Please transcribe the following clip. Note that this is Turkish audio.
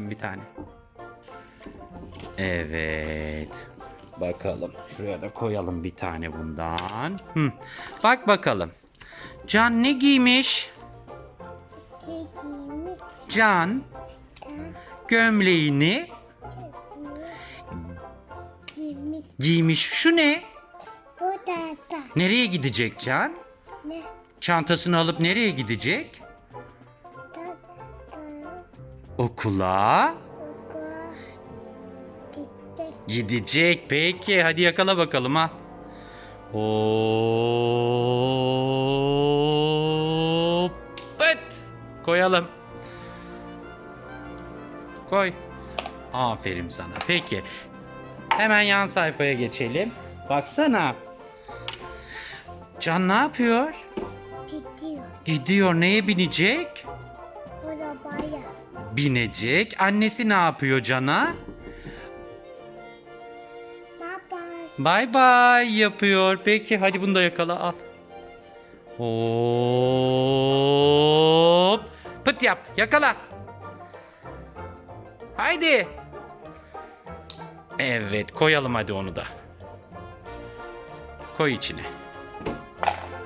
bir tane. Evet. Bakalım. Şuraya da koyalım bir tane bundan. Hı. Bak bakalım. Can ne giymiş? Çekimi Can gömleğini giymiş. Şu ne? Nereye gidecek Can? Çantasını alıp nereye gidecek? Okula gidecek. Peki hadi yakala bakalım ha. Hop. Koyalım. Koy. Aferin sana. Peki. Hemen yan sayfaya geçelim. Baksana. Can ne yapıyor? gidiyor Gidiyor. Neye binecek? bu da baya Binecek. Annesi ne yapıyor Can'a? Bay bay yapıyor. Peki hadi bunu da yakala al. Hop. Pıt yap. Yakala. Haydi. Evet koyalım hadi onu da. Koy içine.